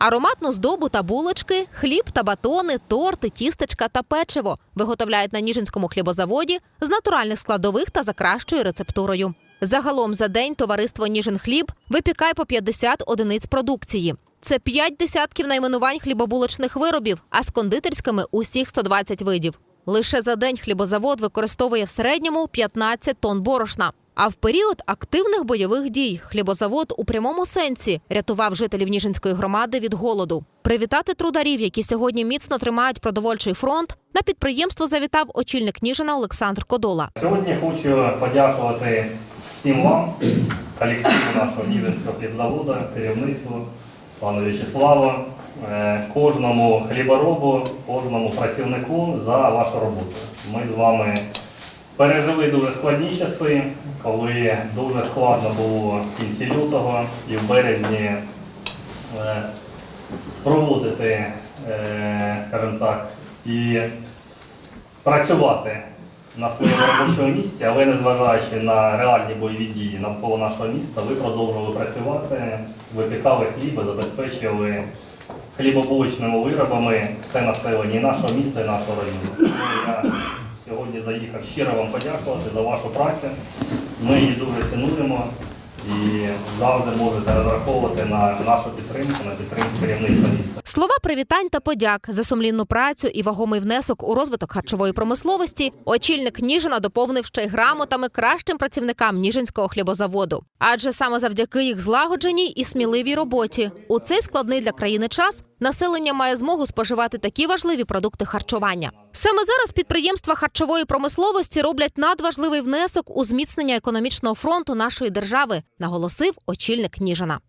Ароматну здобу та булочки, хліб та батони, торти, тістечка та печиво виготовляють на Ніжинському хлібозаводі з натуральних складових та за кращою рецептурою. Загалом за день товариство Ніжин хліб випікає по 50 одиниць продукції. Це 5 десятків найменувань хлібобулочних виробів, а з кондитерськими усіх 120 видів. Лише за день хлібозавод використовує в середньому 15 тонн борошна. А в період активних бойових дій хлібозавод у прямому сенсі рятував жителів Ніжинської громади від голоду. Привітати трударів, які сьогодні міцно тримають продовольчий фронт, на підприємство завітав очільник Ніжина Олександр Кодола. Сьогодні хочу подякувати всім вам, колективу нашого Ніжинського хлібзаводу, керівництву, пану В'ячеславу, е, кожному хліборобу, кожному працівнику за вашу роботу. Ми з вами пережили дуже складні часи, коли дуже складно було в кінці лютого і в березні е, проводити, е, скажімо так, і працювати на своєму робочому місці, але незважаючи на реальні бойові дії навколо нашого міста, ви продовжували працювати, випікали хліб, і забезпечували хлібобулочними виробами все населення і нашого міста, і нашого району. Сьогодні заїхав щиро вам подякувати за вашу працю. Ми її дуже цінуємо і завжди можете розраховувати на нашу підтримку, на підтримку керівництва міста. Слова привітань та подяк за сумлінну працю і вагомий внесок у розвиток харчової промисловості. Очільник Ніжина доповнив ще й грамотами кращим працівникам Ніжинського хлібозаводу. Адже саме завдяки їх злагодженій і сміливій роботі у цей складний для країни час населення має змогу споживати такі важливі продукти харчування. Саме зараз підприємства харчової промисловості роблять надважливий внесок у зміцнення економічного фронту нашої держави, наголосив очільник Ніжина.